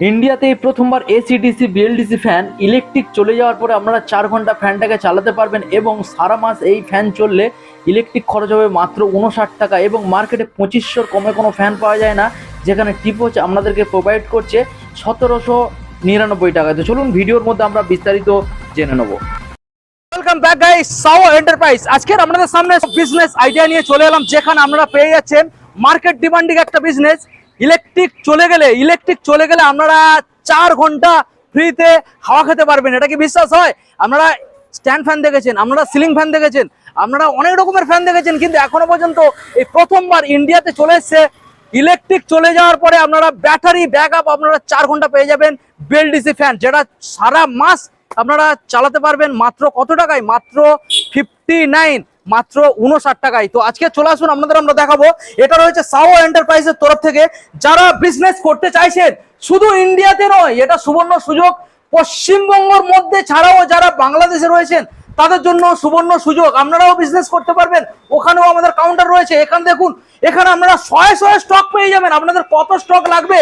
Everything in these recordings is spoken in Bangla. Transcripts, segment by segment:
ইন্ডিয়াতে এই প্রথমবার এসিডিসি বিএলডিসি ফ্যান ইলেকট্রিক চলে যাওয়ার পরে আপনারা চার ঘণ্টা ফ্যানটাকে চালাতে পারবেন এবং সারা মাস এই ফ্যান চললে ইলেকট্রিক খরচ হবে মাত্র উনষাট টাকা এবং মার্কেটে পঁচিশশোর কমে কোনো ফ্যান পাওয়া যায় না, যেখানে টিপোচ আপনাদেরকে প্রোভাইড করছে সতেরোশো নিরানব্বই টাকা। তো চলুন ভিডিওর মধ্যে আমরা বিস্তারিত জেনে নেব। ওয়েলকাম সাও এন্টারপ্রাইজ আজকের আপনাদের সামনে বিজনেস আইডিয়া নিয়ে চলে এলাম, যেখানে আপনারা পেয়ে যাচ্ছেন মার্কেট ডিমান্ডিং একটা বিজনেস ইলেকট্রিক চলে গেলে, ইলেকট্রিক চলে গেলে আপনারা চার ঘণ্টা ফ্রিতে হাওয়া খেতে পারবেন। এটা কি বিশ্বাস হয়? আপনারা স্ট্যান্ড ফ্যান দেখেছেন, আপনারা সিলিং ফ্যান দেখেছেন, আপনারা অনেক রকমের ফ্যান দেখেছেন, কিন্তু এখনও পর্যন্ত এই প্রথমবার ইন্ডিয়াতে চলে এসছে। ইলেকট্রিক চলে যাওয়ার পরে আপনারা ব্যাটারি ব্যাক আপ আপনারা চার ঘণ্টা পেয়ে যাবেন বেলডিসি ফ্যান, যেটা সারা মাস আপনারা চালাতে পারবেন। মাত্র কত টাকায়? মাত্র ফিফটি নাইন মাত্র উনষাট টাকায়। তো আজকে চলে আসুন, আপনাদের আমরা দেখাবো। এটা রয়েছে সাও এন্টারপ্রাইজের তরফ থেকে। যারা বিজনেস করতে চাইছেন, শুধু ইন্ডিয়াতে নয়, এটা সুবর্ণ সুযোগ। পশ্চিমবঙ্গের মধ্যে ছাড়াও যারা বাংলাদেশে রয়েছেন, তাদের জন্য সুবর্ণ সুযোগ। আপনারাও বিজনেস করতে পারবেন। ওখানেও আমাদের কাউন্টার রয়েছে। এখানে দেখুন, এখানে আপনারা শয়ে শয়ে স্টক পেয়ে যাবেন। আপনাদের কত স্টক লাগবে?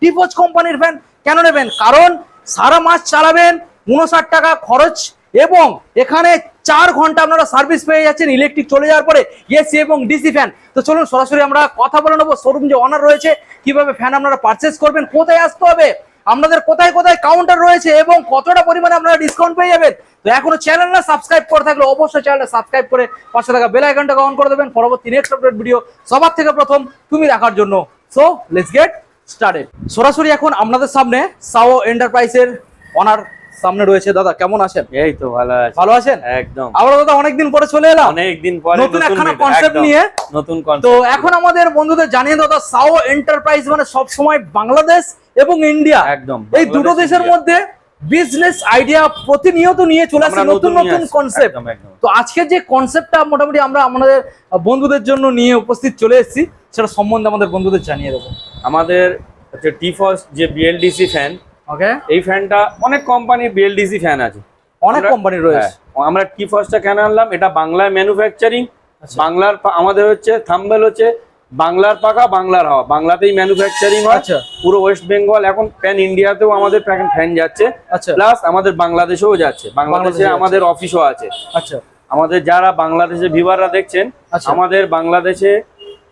টিপোজ কোম্পানির ফ্যান কেন নেবেন? কারণ সারা মাস চালাবেন উনষাট টাকা খরচ এবং এখানে চার ঘণ্টা আপনারা সার্ভিস পেয়ে যাচ্ছেন ইলেকট্রিক চলে যাওয়ার পরে এসি এবং ডিসি ফ্যান তো চলুন সরাসরি আমরা কথা বলে নেব। শোরুম যে অনার রয়েছে, কীভাবে ফ্যান আপনারা পারচেস করবেন, কোথায় আসতে হবে, আপনাদের কোথায় কোথায় কাউন্টার রয়েছে এবং কতটা পরিমাণে আপনারা ডিসকাউন্ট পেয়ে যাবেন। তো এখনও চ্যানেল না সাবস্ক্রাইব করে থাকলে অবশ্যই চ্যানেলটা সাবস্ক্রাইব করে পাশে থাকা বেল আইকনটা অন করে দেবেন। পরবর্তী নেক্সট আপডেট ভিডিও সবার থেকে প্রথম তুমি দেখার জন্য। সো লেটস গেট স্টার্টেড সরাসরি এখন আপনাদের সামনে সাও এন্টারপ্রাইজের অনার সামনে রয়েছে দাদা কেমন আছেন? এই তো ভালো আছে। ভালো আছেন? একদম। আমরা দাদা অনেকদিন পরে চলে এলাম। অনেক দিন পরে নতুন একখানা একদম, নিয়ে। নতুন তো এখন আমাদের বন্ধুদের জানিয়ে দাদা সাও এন্টারপ্রাইজ মানে সব সময় বাংলাদেশ এবং ইন্ডিয়া। একদম এই দুটো দেশের মধ্যে বিজনেস আইডিয়া প্রতিনিয়ত নিয়ে চলে আসে আমরা নতুন নতুন কনসেপ্ট। তো আজকের যে কনসেপ্টটা মোটামুটি আমরা আমাদের বন্ধুদের জন্য নিয়ে উপস্থিত চলে এসেছি সেটা সম্বন্ধে আমাদের বন্ধুদের জানিয়ে দেবো। আমাদের হচ্ছে টিফস যে বিএলডিসি ফ্যান ওকে এই ফ্যানটা অনেক কোম্পানির বিএলডিসি ফ্যান আছে। অনেক কোম্পানি রয়েছে। হ্যাঁ, আমরা টিফসটা কেন আনলাম? এটা বাংলায় ম্যানুফ্যাকচারিং আচ্ছা। বাংলার আমাদের হচ্ছে থাম্বেল হচ্ছে বাংলার পাকা বাংলার হাওয়া। বাংলাতেই ম্যানুফ্যাকচারিং হয়। আচ্ছা। পুরো ওয়েস্ট বেঙ্গল এখন প্যান ইন্ডিয়াতেও আমাদের ফ্যান যাচ্ছে। আচ্ছা। প্লাস আমাদের বাংলাদেশেও যাচ্ছে। বাংলাদেশে বাংলাদেশে আমাদের অফিসও আছে। আচ্ছা। আমাদের যারা বাংলাদেশে ভিভাররা দেখছেন আচ্ছা। আমাদের বাংলাদেশে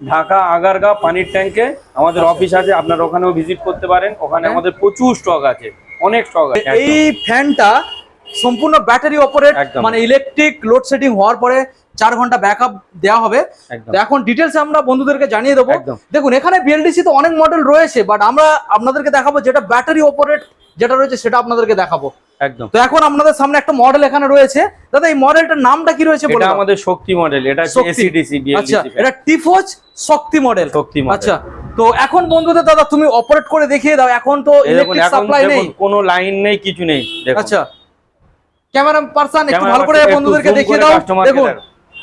ঢাকা আগারগা পানির ট্যাঙ্কে আমাদের আচ্ছা। অফিস আছে আপনারা ওখানেও ভিজিট করতে পারেন। ওখানে আমাদের প্রচুর স্টক আছে অনেক স্টক আছে এই ফ্যানটা সম্পূর্ণ ব্যাটারি অপারেট মানে ইলেকট্রিক লোডশেডিং হওয়ার পরে চার ঘণ্টা ব্যাকআপ দেওয়া হবে। এখন ডিটেলস আমরা বন্ধুদেরকে জানিয়ে দেবো। দেখুন এখানে বিএলডিসি তো অনেক মডেল রয়েছে বাট আমরা আপনাদেরকে দেখাবো যেটা ব্যাটারি অপারেট যেটা রয়েছে সেটা আপনাদেরকে দেখাবো। একদম। তো এখন আপনাদের সামনে একটা মডেল এখানে রয়েছে। দাদা এই মডেলটার নামটা কি রয়েছে বলে আমাদের শক্তি মডেল এটা এসিডিসি আচ্ছা এটা টিফোজ শক্তি মডেল শক্তি মডেল আচ্ছা তো এখন বন্ধুদের দাদা তুমি অপারেট করে দেখিয়ে দাও। এখন তো ইলেকট্রিক সাপ্লাই নেই। কোনো লাইন নেই কিছু নেই। আচ্ছা। ক্যামেরা পার্সন একটু ভালো করে বন্ধুদেরকে দেখিয়ে দাও। দেখুন।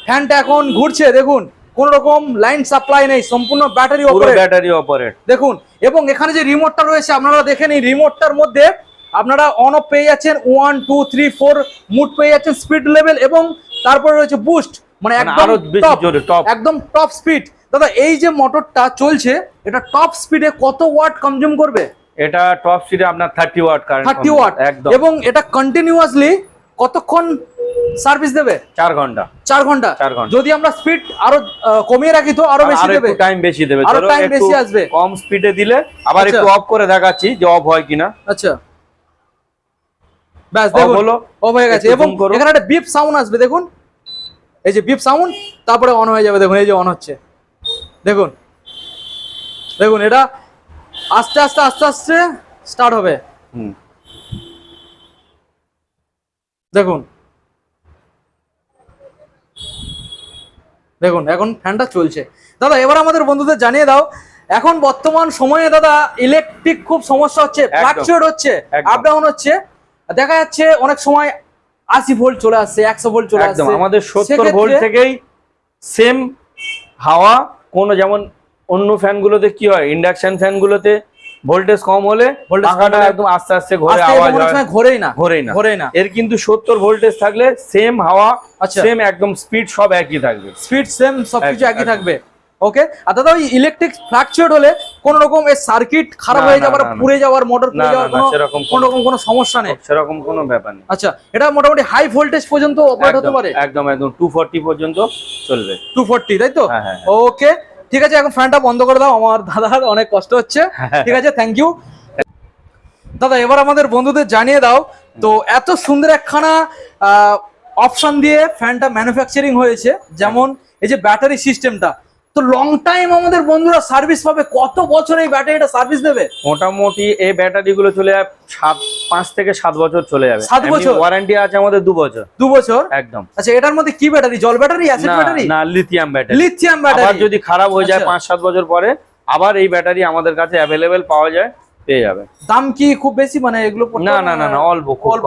ফ্যানটা এখন ঘুরছে দেখুন কোন রকম লাইন সাপ্লাই নেই সম্পূর্ণ ব্যাটারি অপারেট ব্যাটারি অপারেট দেখুন এবং এখানে যে রিমোটটা রয়েছে আপনারা দেখেন এই রিমোটটার মধ্যে আপনারা অন অফ পেয়ে যাচ্ছেন one two three four mode পেয়ে যাচ্ছেন স্পিড লেভেল এবং তারপরে রয়েছে বুস্ট মানে মানে একদম। একদম টপ স্পিড দাদা এই যে মোটরটা চলছে এটা টপ স্পিডে কত ওয়াট কনজিউম করবে? এটা টপ স্পিডে আপনার thirty watt current thirty watt একদম। এবং এটা কন্টিনিউয়াসলি কতক্ষণ সার্ভিস দেবে? চার ঘণ্টা। চার ঘণ্টা। চার ঘণ্টা। যদি আমরা স্পিড আরও কমিয়ে রাখি তো আরও বেশি আর দেবে। একটু টাইম বেশি দেবে। আরও একটু বেশি আসবে। কম স্পিডে দিলে আবার আচ্ছা। একটু অফ করে দেখাচ্ছি যে অফ হয় কিনা। আচ্ছা। ব্যাস দেখুন হলো। অফ হয়ে গেছে। এবং এখানে একটা বিপ সাউন্ড আসবে দেখুন। এই যে বিপ সাউন্ড তারপরে অন হয়ে যাবে দেখুন এই যে অন হচ্ছে। দেখুন। দেখুন এটা আস্তে আস্তে আস্তে আস্তে স্টার্ট হবে। হুম। দেখুন। দেখুন এখন ফ্যানটা চলছে দাদা এবার আমাদের বন্ধুদের জানিয়ে দাও এখন বর্তমান সময়ে দাদা ইলেকট্রিক খুব সমস্যা হচ্ছে। ফ্লাকচুয়েট হচ্ছে একদম। আপ ডাউন হচ্ছে দেখা যাচ্ছে অনেক সময় আশি ভোল্ট চলে আসছে একশো ভোল্ট চলে আসছে আমাদের সত্তর ভোল্ট থেকেই সেম হাওয়া কোনো যেমন অন্য ফ্যানগুলোতে কি হয় ইন্ডাকশন ফ্যানগুলোতে ভোল্টেজ কম হলে পাখাটা একদম আস্তে আস্তে ঘরে আওয়াজ হয়। ঘোরেই না ঘোরেই না। ঘোরেই না। এর কিন্তু সত্তর ভোল্টেজ থাকলে সেম হাওয়া আচ্ছা। সেম একদম স্পিড সব একই থাকবে। স্পিড সেম সবকিছু একই থাকবে। ওকে আর দাদা ওই ইলেকট্রিক ফ্লাকচুয়েট হলে কোন রকম এর সার্কিট খারাপ হয়ে যাওয়ার। পুড়ে যাওয়ার মোটর পুড়ে যাওয়ার কোনো রকম কোনো সমস্যা নেই। সেরকম কোনো ব্যাপার নেই। আচ্ছা এটা মোটামুটি হাই ভোল্টেজ পর্যন্ত অপারেট হতে পারে? একদম একদম। টু ফোরটি পর্যন্ত চলবে। টু ফোরটি তাই তো? হ্যাঁ হ্যাঁ ওকে ঠিক আছে এখন ফ্যানটা বন্ধ করে দাও আমার দাদার অনেক কষ্ট হচ্ছে। ঠিক আছে থ্যাংক ইউ দাদা এবার আমাদের বন্ধুদের জানিয়ে দাও তো এত সুন্দর একখানা অপশন দিয়ে ফ্যানটা ম্যানুফ্যাকচারিং হয়েছে যেমন এই যে ব্যাটারি সিস্টেমটা তো লং টাইম আমাদের বন্ধুরা সার্ভিস পাবে। কত বছর এই ব্যাটারিটা সার্ভিস দেবে? মোটামুটি এই ব্যাটারি গুলো চলে যাবে সাত পাঁচ থেকে সাত বছর চলে যাবে। সাত বছর? ওয়ারেন্টি আছে আমাদের দু বছর। দু বছর? একদম। আচ্ছা এটার মধ্যে কি ব্যাটারি জল ব্যাটারি অ্যাসিড ব্যাটারি না লিথিয়াম ব্যাটারি লিথিয়াম আবার ব্যাটারি যদি খারাপ হয়ে যায় আচ্ছা। পাঁচ সাত বছর পরে আবার এই ব্যাটারি আমাদের কাছে অ্যাভেলেবেল পাওয়া যায় পেয়ে যাবে। দাম কি খুব বেশি? মানে এগুলো না না না না অল্প অল্প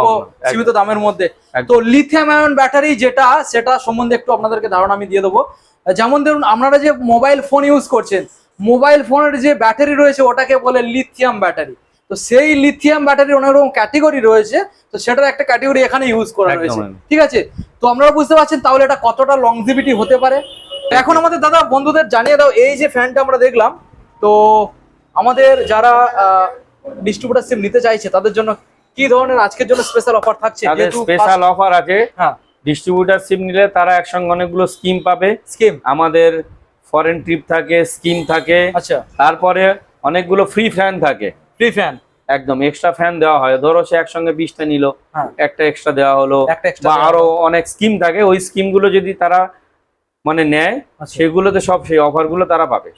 সীমিত দামের মধ্যে। তো লিথিয়াম আয়ন ব্যাটারি যেটা সেটা সম্বন্ধে একটু আপনাদেরকে ধারণা আমি দিয়ে দেবো। যেমন ধরুন আপনারা যে মোবাইল ফোন ইউজ করছেন মোবাইল ফোনের যে ব্যাটারি রয়েছে ওটাকে বলে লিথিয়াম ব্যাটারি তো সেই লিথিয়াম ব্যাটারি অনেক রকম ক্যাটেগরি রয়েছে তো সেটার একটা ক্যাটেগরি এখানে ইউজ করা রয়েছে। ঠিক আছে? তো আপনারা বুঝতে পারছেন তাহলে এটা কতটা লংজিভিটি হতে পারে? এখন আমাদের দাদা বন্ধুদের জানিয়ে দাও এই যে ফ্যানটা আমরা দেখলাম তো আমাদের যারা ডিস্ট্রিবিউটার ডিস্ট্রিবিউটারশিপ নিতে চাইছে তাদের জন্য কি ধরনের আজকের জন্য স্পেশাল অফার থাকছে? স্পেশাল অফার আছে। হ্যাঁ। ডিস্ট্রিবিউটারশিপ নিলে তারা একসঙ্গে অনেকগুলো স্কিম পাবে। স্কিম আমাদের ফরেন ট্রিপ থাকে স্কিম থাকে। আচ্ছা। তারপরে অনেকগুলো ফ্রি ফ্যান থাকে। ফ্রি ফ্যান একদম এক্সট্রা ফ্যান দেওয়া হয়। ধরো সে একসঙ্গে বিশটা নিল হ্যাঁ। একটা এক্সট্রা দেওয়া হলো। বা আরও অনেক স্কিম থাকে ওই স্কিমগুলো যদি তারা মানে নেয় আচ্ছা। সেগুলোতে সব সেই অফারগুলো তারা পাবে।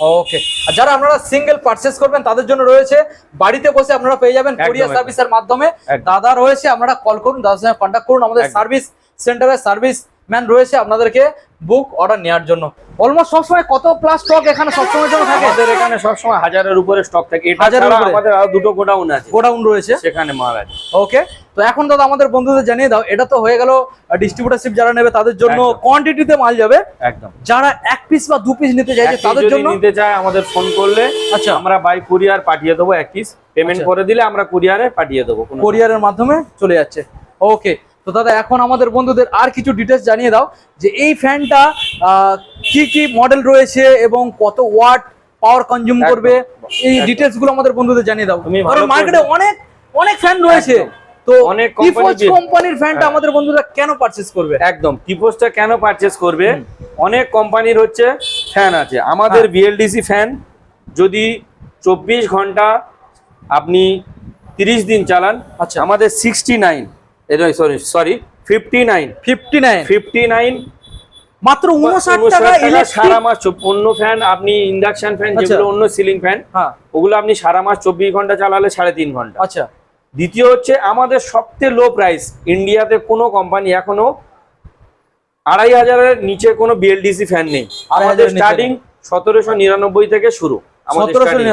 ওকে আর যারা আপনারা সিঙ্গেল পারচেস করবেন তাদের জন্য রয়েছে বাড়িতে বসে আপনারা পেয়ে যাবেন কোরিয়ার। সার্ভিসের মাধ্যমে দাদা রয়েছে আপনারা কল করুন দাদার সঙ্গে কন্ট্যাক্ট করুন আমাদের। সার্ভিস সেন্টারের সার্ভিস ম্যান রয়েছে আপনাদেরকে বুক অর্ডার নেওয়ার জন্য। অলমোস্ট সবসময় কত প্লাস স্টক এখানে সবসময়ের জন্য থাকে? আমাদের এখানে সবসময় হাজারের উপরে স্টক থাকে। হাজারের উপরে? আমাদের আরও দুটো গোডাউন আছে। গোডাউন রয়েছে। সেখানে মাল আছে। ওকে তো এখন দাদা আমাদের বন্ধুদের জানিয়ে দাও এটা তো হয়ে গেল ডিস্ট্রিবিউটারশিপ যারা নেবে তাদের জন্য কোয়ান্টিটিতে মাল যাবে। একদম। যারা এক পিস বা দু পিস নিতে চাইছে তাদের জন্য নিতে চায় আমাদের ফোন করলে আচ্ছা। আমরা বাই কুরিয়ার পাঠিয়ে দেবো এক পিস পেমেন্ট আচ্ছা। করে দিলে আমরা কুরিয়ারে পাঠিয়ে দেবো কোরিয়ারের মাধ্যমে চলে যাচ্ছে। ওকে তো দাদা এখন আমাদের বন্ধুদের আর কিছু ডিটেলস জানিয়ে দাও যে এই ফ্যানটা কি কি মডেল রয়েছে এবং কত ওয়াট পাওয়ার কনজিউম করবে এই। ডিটেলসগুলো আমাদের বন্ধুদের জানিয়ে দাও কারণ মার্কেটে অনেক অনেক ফ্যান রয়েছে। তো অনেক কোম্পানির ফ্যানটা। আমাদের বন্ধুরা কেন পারচেজ করবে একদম কেন পারচেস করবে অনেক কোম্পানির হচ্ছে ফ্যান আছে আমাদের। বিএলডিসি ফ্যান যদি চব্বিশ ঘণ্টা আপনি তিরিশ দিন চালান আচ্ছা। আমাদের sixty nine sorry sorry fifty nine fifty nine fifty nine মাত্র উনষাট টাকা সারা মাস অন্য ফ্যান আপনি ইন্ডাকশন ফ্যান আচ্ছা। যেগুলো অন্য সিলিং ফ্যান ওগুলো আপনি সারা মাস চব্বিশ ঘণ্টা চালালে সাড়ে তিন ঘণ্টা। আচ্ছা। দ্বিতীয় হচ্ছে আমাদের সবচেয়ে লো প্রাইস ইন্ডিয়াতে কোনো কোম্পানি এখনও আড়াই হাজারের নিচে কোনো বিএলডিসি ফ্যান নেই। আমাদের স্টার্টিং সতেরোশো নিরানব্বই থেকে শুরু।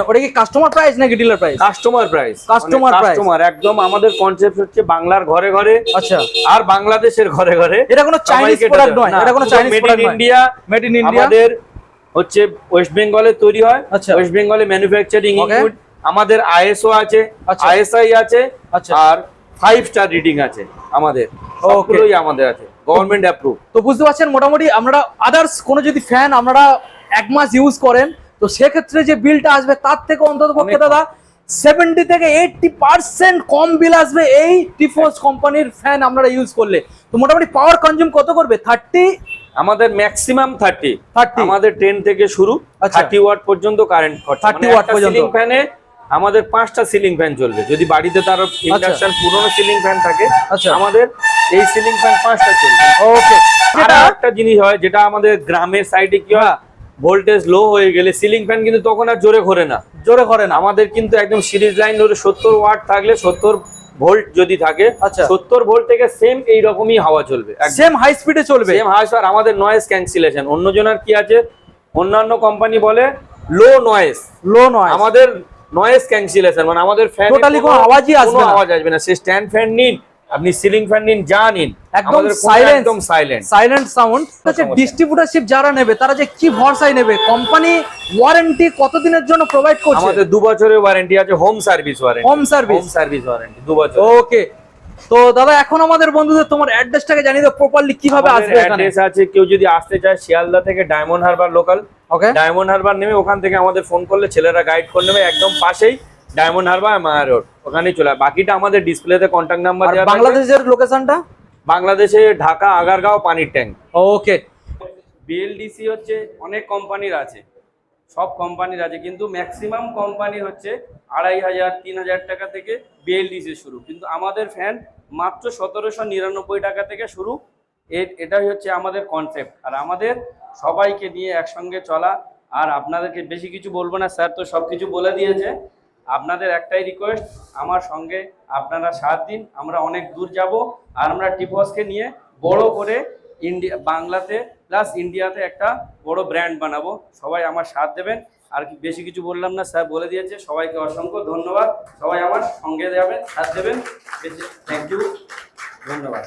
ওটা কি কাস্টমার প্রাইস নাকি dealer price customer price price। Customer একদম আমাদের কনসেপ্ট হচ্ছে বাংলার ঘরে ঘরে আচ্ছা আর বাংলাদেশের ঘরে ঘরে এটা কোনো চাইনিজ প্রোডাক্ট নয় এটা কোনো পুরো চাইনিজ প্রোডাক্ট নয় ইন্ডিয়া মেড ইন ইন্ডিয়া আমাদের হচ্ছে ওয়েস্ট বেঙ্গলে তৈরি হয় আচ্ছা। ওয়েস্ট বেঙ্গলে ম্যানুফ্যাকচারিং. আমাদের আইএসও আছে আচ্ছা। আইএসআই আছে আচ্ছা। আর ফাইভ স্টার রিডিং আছে আমাদের সবগুলোই আমাদের আছে গভর্নমেন্ট অ্যাপ্রুভ তো বুঝতে পারছেন মোটামুটি আমরা আদার্স কোনো যদি ফ্যান আপনারা এক মাস ইউজ করেন তো সেক্ষেত্রে যে বিলটা আসবে তার থেকে অন্তত পক্ষে দাদা সেভেন্টি থেকে এইটটি পার্সেন্ট কম বিল আসবে এই টিফোস কোম্পানির ফ্যান আপনারা ইউজ করলে। তো মোটামুটি পাওয়ার কনজিউম কত করবে? থার্টি আমাদের ম্যাক্সিমাম থার্টি 30 আমাদের টেন থেকে শুরু। আচ্ছা। থার্টি ওয়াট পর্যন্ত কারেন্ট 30 watt পর্যন্ত। সিলিং ফ্যানে আমাদের পাঁচটা সিলিং ফ্যান চলবে। যদি বাড়িতে তার ইন্ডাকশন পুরনো সিলিং ফ্যান থাকে আচ্ছা। আমাদের এই সিলিং ফ্যান পাঁচটা চলবে। ওকে আর একটা জিনিস হয় যেটা আমাদের গ্রামের সাইডে কি হয় হ্যাঁ। ভোল্টেজ লো হয়ে গেলে সিলিং ফ্যান কিন্তু তখন আর জোরে ঘোরে না। জোরে করেন আমাদের কিন্তু একদম সিরিজ লাইন ধরে সত্তর ওয়াট থাকলে সত্তর ভোল্ট যদি থাকে আচ্ছা। সত্তর ভোল্ট থেকে সেম এই রকমই হাওয়া চলবে। সেম হাই স্পিডে চলবে। সেম হাওয়া আর আমাদের নয়েজ ক্যান্সেলেশন অন্য জনের কি আছে? অন্যান্য কোম্পানি বলে লো নয়েজ লো নয় আমাদের নয়েজ ক্যান্সেলেশন মানে আমাদের ফ্যান Totally কোনো আওয়াজই আসবে না। আওয়াজ আসবে না। সে স্ট্যান্ড ফ্যান নিন। আপনি সিলিং ফ্যান নিন যা নিন। একদম silence। একদম সাইলেন্ট সাইলেন্ট সাউন্ড হচ্ছে সমস্যা। ডিস্ট্রিবিউটারশিপ যারা নেবে তারা যে কি ভরসায় নেবে? কোম্পানি ওয়ারেন্টি কতদিনের জন্য প্রোভাইড করছে? আমাদের দু বছরের ওয়ারেন্টি আছে home service warranty home service home service warranty দু বছর ওকে তো দাদা এখন আমাদের বন্ধুদের তোমার অ্যাড্রেসটাকে জানিয়ে দাও প্রপারলি কীভাবে আসবে এখানে। অ্যাড্রেস আছে কেউ যদি আসতে চায় শিয়ালদা থেকে ডায়মন্ড হারবার লোকাল ওকে ডায়মন্ড হারবার নেমে ওখান থেকে আমাদের ফোন করলে ছেলেরা গাইড করে নেবে একদম পাশেই ডায়মন্ড হারবার মায়া রোড ওখানেই চলে। বাকিটা আমাদের ডিসপ্লেতে কন্ট্যাক্ট নাম্বার বাংলাদেশের লোকেশনটা বাংলাদেশে ঢাকা আগারগাঁও পানির ট্যাঙ্ক ওকে বিএলডিসি হচ্ছে অনেক কোম্পানির আছে। সব কোম্পানির আছে। কিন্তু ম্যাক্সিমাম কোম্পানি হচ্ছে আড়াই হাজার তিন হাজার টাকা থেকে বিএলডিসি শুরু। কিন্তু আমাদের ফ্যান মাত্র সতেরোশো নিরানব্বই টাকা থেকে শুরু। এ- এটাই হচ্ছে আমাদের কনসেপ্ট আর আমাদের সবাইকে নিয়ে একসঙ্গে চলা। আর আপনাদেরকে বেশি কিছু বলব না। স্যার তো সব কিছু বলে দিয়েছে। আপনাদের একটাই রিকোয়েস্ট আমার সঙ্গে আপনারা সাত দিন, আমরা অনেক দূর যাব আর আমরা টিপসকে নিয়ে বড় করে ইন্ডিয়া, বাংলাতে প্লাস ইন্ডিয়াতে একটা বড় ব্র্যান্ড বানাবো। সবাই আমার সাথ দেবেন। আর কি, বেশি কিছু বললাম না, স্যার বলে দিয়েছে। সবাইকে অসংখ্য ধন্যবাদ। সবাই আমার সঙ্গে যাবেন, সাথ দেবেন। থ্যাংক ইউ ধন্যবাদ।